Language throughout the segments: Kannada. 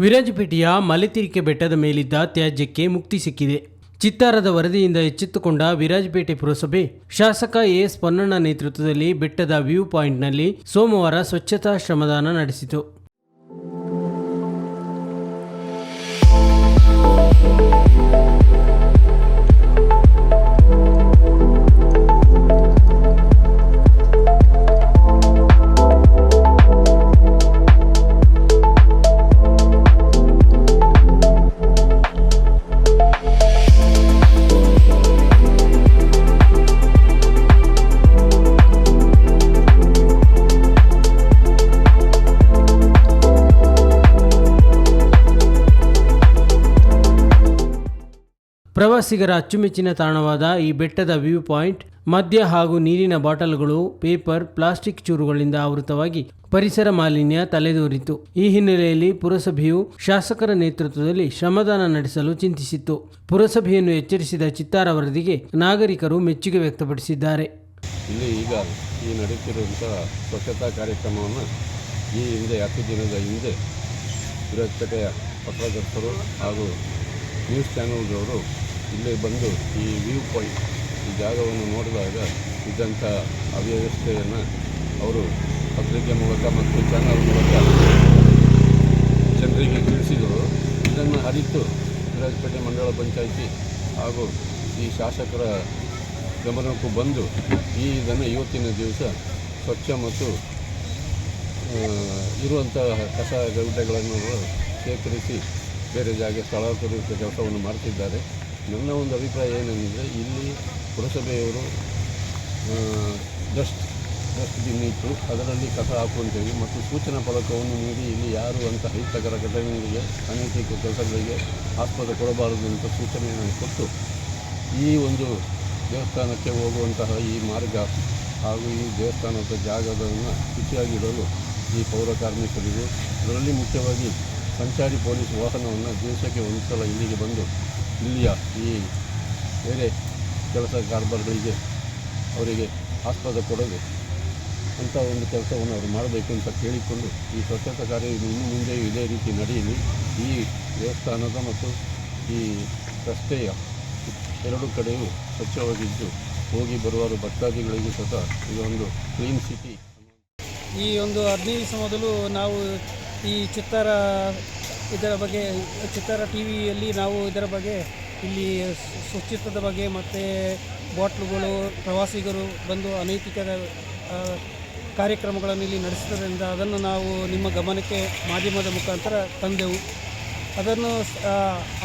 ವಿರಾಜಪೇಟೆಯ ಮಲೆತಿರಿಕೆ ಬೆಟ್ಟದ ಮೇಲಿದ್ದ ತ್ಯಾಜ್ಯಕ್ಕೆ ಮುಕ್ತಿ ಸಿಕ್ಕಿದೆ. ಚಿತ್ತಾರದ ವರದಿಯಿಂದ ಎಚ್ಚೆತ್ತುಕೊಂಡ ವಿರಾಜಪೇಟೆ ಪುರಸಭೆ, ಶಾಸಕ ಎಎಸ್ ಪೊನ್ನಣ್ಣ ನೇತೃತ್ವದಲ್ಲಿ ಬೆಟ್ಟದ ವ್ಯೂ ಪಾಯಿಂಟ್ನಲ್ಲಿ ಸೋಮವಾರ ಸ್ವಚ್ಛತಾ ಶ್ರಮದಾನ ನಡೆಸಿತು. ಪ್ರವಾಸಿಗರ ಅಚ್ಚುಮೆಚ್ಚಿನ ತಾಣವಾದ ಈ ಬೆಟ್ಟದ ವ್ಯೂ ಪಾಯಿಂಟ್, ಮದ್ಯ ಹಾಗೂ ನೀರಿನ ಬಾಟಲ್ಗಳು, ಪೇಪರ್, ಪ್ಲಾಸ್ಟಿಕ್ ಚೂರುಗಳಿಂದ ಆವೃತವಾಗಿ ಪರಿಸರ ಮಾಲಿನ್ಯ ತಲೆದೋರಿತು. ಈ ಹಿನ್ನೆಲೆಯಲ್ಲಿ ಪುರಸಭೆಯು ಶಾಸಕರ ನೇತೃತ್ವದಲ್ಲಿ ಶ್ರಮದಾನ ನಡೆಸಲು ಚಿಂತಿಸಿತ್ತು. ಪುರಸಭೆಯನ್ನು ಎಚ್ಚರಿಸಿದ ಚಿತ್ತಾರ ವರದಿಗೆ ನಾಗರಿಕರು ಮೆಚ್ಚುಗೆ ವ್ಯಕ್ತಪಡಿಸಿದ್ದಾರೆ. ಇಲ್ಲಿ ಈಗ ಈ ನಡೆಯುತ್ತಿರುವಂಥ ಸ್ವಚ್ಛತಾ ಕಾರ್ಯಕ್ರಮವನ್ನು ಈ ಹಿಂದೆ ಹತ್ತು ದಿನದ ಹಿಂದೆ ಪತ್ರಕರ್ತರು ಹಾಗೂ ನ್ಯೂಸ್ ಚಾನೆಲ್ದವರು ಇಲ್ಲಿ ಬಂದು ಈ ವ್ಯೂ ಪಾಯಿಂಟ್ ಈ ಜಾಗವನ್ನು ನೋಡಿದಾಗ ಇದ್ದಂಥ ಅವ್ಯವಸ್ಥೆಯನ್ನು ಅವರು ಪತ್ರಿಕೆ ಮೂಲಕ ಮತ್ತು ಚಾನಲ್ ಮೂಲಕ ಜನರಿಗೆ ತಿಳಿಸಿದರು. ಇದನ್ನು ಅರಿತು ವಿರಾಜಪೇಟೆ ಮಂಡಳ ಪಂಚಾಯಿತಿ ಹಾಗೂ ಈ ಶಾಸಕರ ಗಮನಕ್ಕೂ ಬಂದು ಈ ಇದನ್ನು ಇವತ್ತಿನ ದಿವಸ ಸ್ವಚ್ಛ ಮತ್ತು ಇರುವಂತಹ ಕಸ ಗೌಟೆಗಳನ್ನು ಶೇಖರಿಸಿ ಬೇರೆ ಜಾಗ ಸ್ಥಳಾಂತರಿಸುವ ಕೆಲಸವನ್ನು ಮಾಡ್ತಿದ್ದಾರೆ. ನನ್ನ ಒಂದು ಅಭಿಪ್ರಾಯ ಏನಂದರೆ ಇಲ್ಲಿ ಪುರಸಭೆಯವರು ಡಸ್ಟ್ ಡಸ್ಟ್ಬಿನ್ ಇಟ್ಟು ಅದರಲ್ಲಿ ಕಸ ಹಾಕುವಂತೇಳಿ ಮತ್ತು ಸೂಚನಾ ಫಲಕವನ್ನು ನೀಡಿ ಇಲ್ಲಿ ಯಾರು ಅಂತ ಅಹಿತಕರ ಘಟನೆಗಳಿಗೆ, ಅನೈತಿಕ ಕೆಲಸಗಳಿಗೆ ಆಸ್ಪದ ಕೊಡಬಾರದು ಅಂತ ಸೂಚನೆಯನ್ನು ಕೊಟ್ಟು ಈ ಒಂದು ದೇವಸ್ಥಾನಕ್ಕೆ ಹೋಗುವಂತಹ ಈ ಮಾರ್ಗ ಹಾಗೂ ಈ ದೇವಸ್ಥಾನದ ಜಾಗವನ್ನು ಶುಚಿಯಾಗಿಡಲು ಈ ಪೌರ ಕಾರ್ಮಿಕರಿಗೂ, ಅದರಲ್ಲಿ ಮುಖ್ಯವಾಗಿ ಸಂಚಾರಿ ಪೊಲೀಸ್ ವಾಹನವನ್ನು ದಿವಸಕ್ಕೆ ಒಂದು ಸಲ ಇಲ್ಲಿಗೆ ಬಂದು ಇಲ್ಲಿಯ ಈ ಬೇರೆ ಕೆಲಸ ಕಾರ್ಬಾರ್ಗಳಿಗೆ ಅವರಿಗೆ ಆಸ್ಪದ ಕೊಡದೆ ಅಂಥ ಒಂದು ಕೆಲಸವನ್ನು ಅವರು ಮಾಡಬೇಕು ಅಂತ ಕೇಳಿಕೊಂಡು ಈ ಸ್ವಚ್ಛತಾ ಕಾರ್ಯ ಇನ್ನು ಮುಂದೆಯೂ ಇದೇ ರೀತಿ ನಡೆಯಲಿ. ಈ ದೇವಸ್ಥಾನದ ಮತ್ತು ಈ ರಸ್ತೆಯ ಎರಡು ಕಡೆಯೂ ಸ್ವಚ್ಛವಾಗಿದ್ದು ಹೋಗಿ ಬರುವರು ಭಕ್ತಾದಿಗಳಿಗೂ ಸಹ ಇದೊಂದು ಕ್ಲೀನ್ ಸಿಟಿ ಈ ಒಂದು ಹದಿನೈದು ದಿವಸ ಮೊದಲು ನಾವು ಈ ಚಿತ್ತಾರ ಇದರ ಬಗ್ಗೆ ಚಿತ್ರ ಟಿ ವಿಯಲ್ಲಿ ನಾವು ಇದರ ಬಗ್ಗೆ ಇಲ್ಲಿ ಸ್ವಚ್ಛತದ ಬಗ್ಗೆ ಮತ್ತು ಬಾಟ್ಲುಗಳು, ಪ್ರವಾಸಿಗರು ಬಂದು ಅನೈತಿಕ ಕಾರ್ಯಕ್ರಮಗಳನ್ನು ಇಲ್ಲಿ ನಡೆಸಿದ್ದರಿಂದ ಅದನ್ನು ನಾವು ನಿಮ್ಮ ಗಮನಕ್ಕೆ ಮಾಧ್ಯಮದ ಮುಖಾಂತರ ತಂದೆವು. ಅದನ್ನು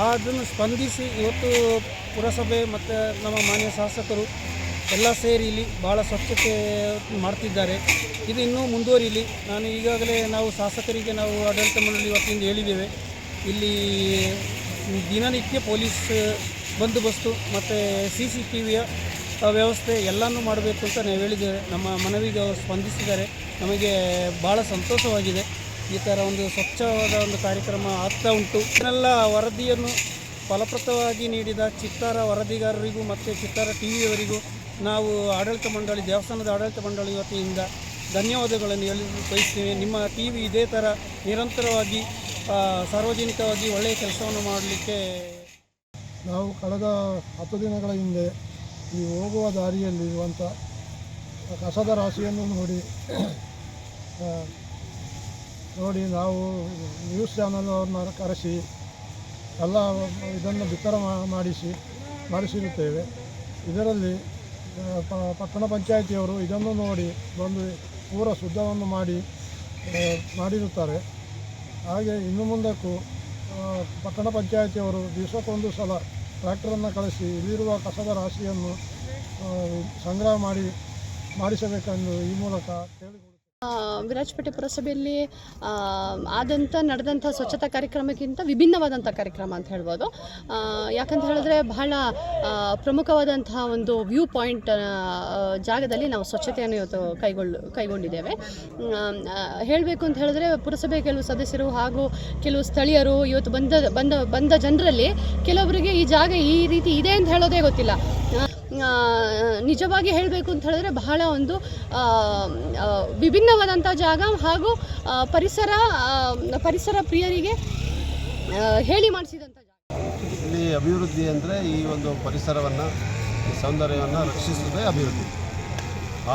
ಅದನ್ನು ಸ್ಪಂದಿಸಿ ಇವತ್ತು ಪುರಸಭೆ ಮತ್ತು ನಮ್ಮ ಮಾನ್ಯ ಶಾಸಕರು ಎಲ್ಲ ಸೇರಿ ಇಲ್ಲಿ ಭಾಳ ಸ್ವಚ್ಛತೆ ಮಾಡ್ತಿದ್ದಾರೆ. ಇದು ಇನ್ನೂ ಮುಂದುವರಿಯಲಿ ನಾನು ಈಗಾಗಲೇ ನಾವು ಶಾಸಕರಿಗೆ, ನಾವು ಆಡಳಿತ ಮಂಡಳಿ ವತಿಯಿಂದ ಹೇಳಿದ್ದೇವೆ. ಇಲ್ಲಿ ದಿನನಿತ್ಯ ಪೊಲೀಸ್ ಬಂದೋಬಸ್ತು ಮತ್ತು ಸಿ ಸಿ ಟಿ ವಿಯ ವ್ಯವಸ್ಥೆ ಎಲ್ಲನೂ ಮಾಡಬೇಕು ಅಂತ ನಾವು ಹೇಳಿದ್ದೇವೆ. ನಮ್ಮ ಮನವಿಗೆ ಅವರು ಸ್ಪಂದಿಸಿದ್ದಾರೆ. ನಮಗೆ ಭಾಳ ಸಂತೋಷವಾಗಿದೆ. ಈ ಥರ ಒಂದು ಸ್ವಚ್ಛವಾದ ಒಂದು ಕಾರ್ಯಕ್ರಮ ಆಗ್ತಾ ಉಂಟು. ಇದನ್ನೆಲ್ಲ ವರದಿಯನ್ನು ಫಲಪ್ರದವಾಗಿ ನೀಡಿದ ಚಿತ್ತಾರ ವರದಿಗಾರರಿಗೂ ಮತ್ತು ಚಿತ್ತಾರ ಟಿ ವಿಯವರಿಗೂ ನಾವು ಆಡಳಿತ ಮಂಡಳಿ, ದೇವಸ್ಥಾನದ ಆಡಳಿತ ಮಂಡಳಿ ವತಿಯಿಂದ ಧನ್ಯವಾದಗಳನ್ನು ಹೇಳಿ ಬಯಸ್ತೇವೆ ನಿಮ್ಮ ಟಿ ವಿ ಇದೇ ಥರ ನಿರಂತರವಾಗಿ ಸಾರ್ವಜನಿಕವಾಗಿ ಒಳ್ಳೆಯ ಕೆಲಸವನ್ನು ಮಾಡಲಿಕ್ಕೆ ನಾವು ಕಳೆದ ಹತ್ತು ದಿನಗಳ ಹಿಂದೆ ಈ ಹೋಗುವ ದಾರಿಯಲ್ಲಿ ಇರುವಂಥ ಕಸದ ರಾಶಿಯನ್ನು ನೋಡಿ ನೋಡಿ ನಾವು ನ್ಯೂಸ್ ಚಾನಲ್ ಅವ್ರನ್ನ ಕರೆಸಿ, ಎಲ್ಲ ಇದನ್ನು ಬಿತ್ತರ ಮಾಡಿಸಿ, ಮಾಡಿಸಿರುತ್ತೇವೆ. ಇದರಲ್ಲಿ ಪಟ್ಟಣ ಪಂಚಾಯಿತಿಯವರು ಇದನ್ನು ನೋಡಿ ಬಂದು ಪೂರ ಶುದ್ಧವನ್ನು ಮಾಡಿ ಮಾಡಿರುತ್ತಾರೆ. ಹಾಗೆ ಇನ್ನು ಮುಂದಕ್ಕೂ ಪಟ್ಟಣ ಪಂಚಾಯಿತಿಯವರು ದಿವಸಕ್ಕೊಂದು ಸಲ ಟ್ರ್ಯಾಕ್ಟರನ್ನು ಕಳಿಸಿ ಇಲ್ಲಿರುವ ಕಸದ ರಾಶಿಯನ್ನು ಸಂಗ್ರಹ ಮಾಡಿ ಮಾಡಿಸಬೇಕೆಂದು ಈ ಮೂಲಕ ಆ, ವಿರಾಜಪೇಟೆ ಪುರಸಭೆಯಲ್ಲಿ ಆದಂಥ ನಡೆದಂಥ ಸ್ವಚ್ಛತಾ ಕಾರ್ಯಕ್ರಮಕ್ಕಿಂತ ವಿಭಿನ್ನವಾದಂಥ ಕಾರ್ಯಕ್ರಮ ಅಂತ ಹೇಳ್ಬೋದು. ಯಾಕಂತ ಹೇಳಿದ್ರೆ ಬಹಳ ಪ್ರಮುಖವಾದಂತಹ ಒಂದು ವ್ಯೂ ಪಾಯಿಂಟ್ ಜಾಗದಲ್ಲಿ ನಾವು ಸ್ವಚ್ಛತೆಯನ್ನು ಇವತ್ತು ಕೈಗೊಳ್ಳು ಕೈಗೊಂಡಿದ್ದೇವೆ. ಹೇಳಬೇಕು ಅಂತ ಹೇಳಿದ್ರೆ ಪುರಸಭೆ ಕೆಲವು ಸದಸ್ಯರು ಹಾಗೂ ಕೆಲವು ಸ್ಥಳೀಯರು ಇವತ್ತು ಬಂದ ಬಂದ ಬಂದ ಜನರಲ್ಲಿ ಕೆಲವರಿಗೆ ಈ ಜಾಗ ಈ ರೀತಿ ಇದೆ ಅಂತ ಹೇಳೋದೇ ಗೊತ್ತಿಲ್ಲ. ನಿಜವಾಗಿ ಹೇಳಬೇಕು ಅಂತ ಹೇಳಿದ್ರೆ ಬಹಳ ಒಂದು ವಿಭಿನ್ನವಾದಂಥ ಜಾಗ ಹಾಗೂ ಪರಿಸರ ಪರಿಸರ ಪ್ರಿಯರಿಗೆ ಹೇಳಿ ಮಾಡಿಸಿದಂಥ ಜಾಗ. ಇಲ್ಲಿ ಅಭಿವೃದ್ಧಿ ಅಂದರೆ ಈ ಒಂದು ಪರಿಸರವನ್ನು ಸೌಂದರ್ಯವನ್ನು ರಕ್ಷಿಸುವುದೇ ಅಭಿವೃದ್ಧಿ.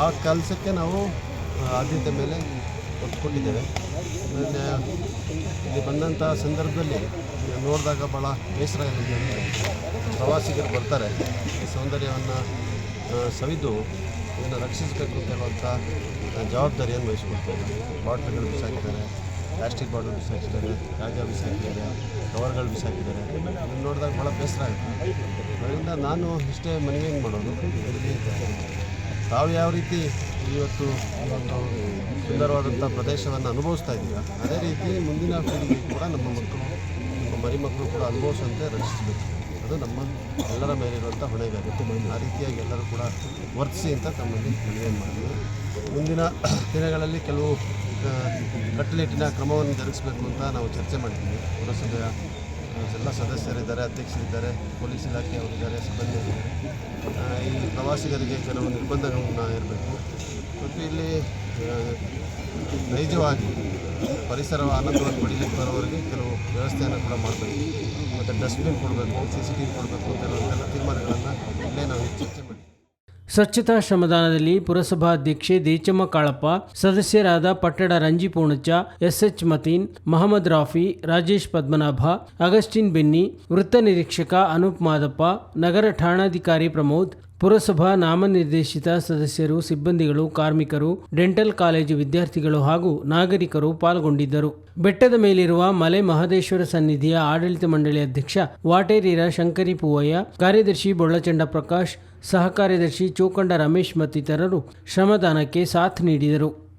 ಆ ಕೆಲಸಕ್ಕೆ ನಾವು ಆದ್ಯತೆ ಮೇಲೆ ಕೊಟ್ಟಿದ್ದೇವೆ ಇಲ್ಲಿ ಬಂದಂಥ ಸಂದರ್ಭದಲ್ಲಿ ನೋಡಿದಾಗ ಭಾಳ ಬೇಸರ ಆಗಿದೆ ಅಂತ ಪ್ರವಾಸಿಗರು ಬರ್ತಾರೆ. ಈ ಸೌಂದರ್ಯವನ್ನು ಸವಿದು ಇದನ್ನು ರಕ್ಷಿಸಬೇಕು ಅಂತ ಹೇಳುವಂಥ ಜವಾಬ್ದಾರಿಯನ್ನು ವಹಿಸ್ಕೊಳ್ತಾರೆ ಬಾಟ್ಲುಗಳು ಬಿಸಾಕಿದ್ದಾರೆ, ಪ್ಲಾಸ್ಟಿಕ್ ಬಾಟಲ್ ಬಿಸಾಕಿದ್ದಾರೆ, ಗಾಜಾ ಬಿಸಾಕಿದ್ದಾರೆ, ಕವರ್ಗಳು ಬಿಸಾಕಿದ್ದಾರೆ. ಇದನ್ನು ನೋಡಿದಾಗ ಭಾಳ ಬೇಸರ ಆಗುತ್ತೆ. ಅದರಿಂದ ನಾನು ಇಷ್ಟೇ ಮನವಿಯನ್ನು ಮಾಡೋದು? ತಾವು ಯಾವ ರೀತಿ ಇವತ್ತು ಒಂದು ಸುಂದರವಾದಂಥ ಪ್ರದೇಶವನ್ನು ಅನುಭವಿಸ್ತಾ ಇದ್ದೀವಿ. ಅದೇ ರೀತಿ ಮುಂದಿನ ಪೀಳಿಗೆ ಕೂಡ ನಮ್ಮ ಮಕ್ಕಳು, ನಮ್ಮ ಮರಿ ಮಕ್ಕಳು ಕೂಡ ಅನುಭವಿಸುವಂತೆ ರಕ್ಷಿಸಬೇಕು. ಅದು ನಮ್ಮ ಎಲ್ಲರ ಮೇಲಿರುವಂಥ ಹೊಣೆಗಾರಿಕೆ. ಆ ರೀತಿಯಾಗಿ ಎಲ್ಲರೂ ಕೂಡ ವರ್ತಿಸಿ ಅಂತ ತಮ್ಮಲ್ಲಿ ಮನವಿ ಮಾಡಿದ್ವಿ ಮುಂದಿನ ದಿನಗಳಲ್ಲಿ ಕೆಲವು ಕಟ್ಟುನಿಟ್ಟಿನ ಕ್ರಮವನ್ನು ಜರುಗಿಸಬೇಕು ಅಂತ ನಾವು ಚರ್ಚೆ ಮಾಡಿದ್ದೀವಿ. ಪುರಸಭೆಯ ಎಲ್ಲ ಸದಸ್ಯರಿದ್ದಾರೆ, ಅಧ್ಯಕ್ಷರಿದ್ದಾರೆ, ಪೊಲೀಸ್ ಇಲಾಖೆ ಅವರಿದ್ದಾರೆ ಸಿಬ್ಬಂದಿಗಳಿದ್ದಾರೆ ಈ ಪ್ರವಾಸಿಗರಿಗೆ ಕೆಲವು ನಿರ್ಬಂಧಗಳನ್ನ ಇರಬೇಕು ಮತ್ತು ಇಲ್ಲಿ ನೈಜವಾಗಿ ಪರಿಸರ ಆನಂದವನ್ನು ಪಡೀಲಿಕ್ಕೆ ಬರೋವರಿಗೆ ಕೆಲವು ವ್ಯವಸ್ಥೆಯನ್ನು ಕೂಡ ಮಾಡಬೇಕು. ಮತ್ತು ಡಸ್ಟ್ಬಿನ್ ಕೊಡಬೇಕು ಸಿ ಸಿ ಟಿ ವಿ ಕೊಡಬೇಕು ಹೇಳುವಂತೆಲ್ಲ ತೀರ್ಮಾನಗಳನ್ನು ಇಲ್ಲೇ ನಾವು ಚರ್ಚೆ ಮಾಡಿದ್ದೀವಿ ಸ್ವಚ್ಛತಾ ಶ್ರಮದಾನದಲ್ಲಿ ಪುರಸಭಾ ಅಧ್ಯಕ್ಷೆ ದೇಚಮ್ಮ ಕಾಳಪ್ಪ, ಸದಸ್ಯರಾದ ಪಟ್ಟಣ Ranji Poonacha SH Mateen, Mohammed Rafi, Rajesh Padmanabha, Augustine Benny, ವೃತ್ತ ನಿರೀಕ್ಷಕ ಅನೂಪ್ ಮಾದಪ್ಪ, ನಗರ ಠಾಣಾಧಿಕಾರಿ ಪ್ರಮೋದ್ ಪುರಸಭಾ ನಾಮನಿರ್ದೇಶಿತ ಸದಸ್ಯರು, ಸಿಬ್ಬಂದಿಗಳು, ಕಾರ್ಮಿಕರು, ಡೆಂಟಲ್ ಕಾಲೇಜು ವಿದ್ಯಾರ್ಥಿಗಳು ಹಾಗೂ ನಾಗರಿಕರು ಪಾಲ್ಗೊಂಡಿದ್ದರು. ಬೆಟ್ಟದ ಮೇಲಿರುವ ಮಲೆ ಮಹದೇಶ್ವರ ಸನ್ನಿಧಿಯ ಆಡಳಿತ ಮಂಡಳಿ ಅಧ್ಯಕ್ಷ ವಾಟೇರಿರ ಶಂಕರಿ ಪೂವಯ್ಯ, ಕಾರ್ಯದರ್ಶಿ ಬೊಳ್ಳಚಂಡ ಪ್ರಕಾಶ್ ಸಹ ಕಾರ್ಯದರ್ಶಿ ಚೋಕಂಡ ರಮೇಶ್ ಮತ್ತಿತರರು ಶ್ರಮದಾನಕ್ಕೆ ಸಾಥ್ ನೀಡಿದರು.